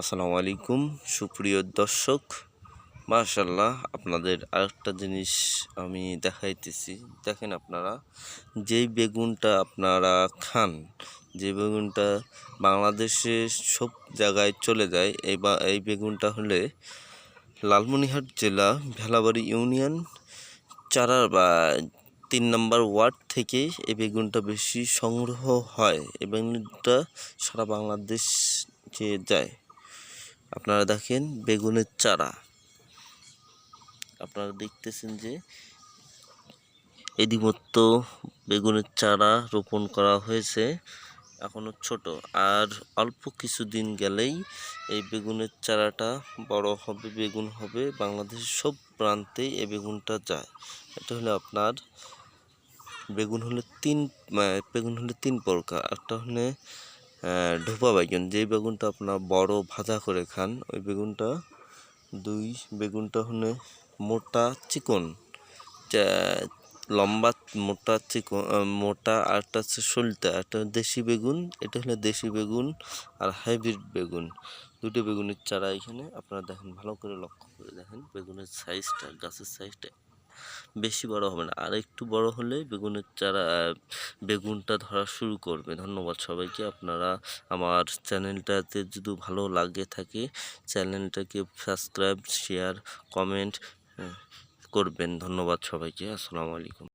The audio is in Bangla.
আসসালামু আলাইকুম। সুপ্রিয় দর্শক মাশাল্লাহ আপনাদের আরেকটা জিনিস আমি দেখাইতেছি। দেখেন আপনারা, যেই বেগুনটা আপনারা খান, যে বেগুনটা বাংলাদেশে সব জায়গায় চলে যায়, এই বা, এই বেগুনটা হলে লালমনিরহাট জেলা ভেলাবাড়ি ইউনিয়ন চারার বা তিন নম্বর ওয়ার্ড থেকে এই বেগুনটা বেশি সংগ্রহ হয়। এই বেগুনটা সারা বাংলাদেশ যে যায়। আপনারা দেখেন বেগুনের চারা। আপনারা দেখতেছেন যে ইতিমধ্য বেগুনের চারা রোপণ করা হয়েছে এখনও ছোট। আর অল্প কিছুদিন গেলেই এই বেগুনের চারাটা বড় হবে, বেগুন হবে, বাংলাদেশের সব প্রান্তেই এই বেগুনটা যায়। এটা হলো আপনার বেগুন হলে তিন বেগুন হলে তিন প্রকার। একটা হলে ঢোপা বেগুন যেই বেগুনটা আপনার বড় ভাজা করে খান, ওই বেগুনটা দুই, বেগুনটা হলে মোটা চিকন লম্বা মোটা চিকন মোটা আর একটা হচ্ছে সলতা একটা দেশি বেগুন, এটা হলো দেশি বেগুন আর হাইব্রিড বেগুন, দুটো বেগুনের চারা এখানে, আপনারা দেখেন, ভালো করে লক্ষ্য করে দেখেন, বেগুনের সাইজটা গাছের সাইজটা বেশি বড় হবে না। আর একটু বড় হলে বেগুনের চারা, বেগুনটা ধরা শুরু করবে। ধন্যবাদ সবাইকে। আপনারা আমার চ্যানেলটাতে যদি ভালো লাগে থাকে, চ্যানেলটাকে সাবস্ক্রাইব, শেয়ার, কমেন্ট করবেন। ধন্যবাদ সবাইকে। আসসালামু আলাইকুম।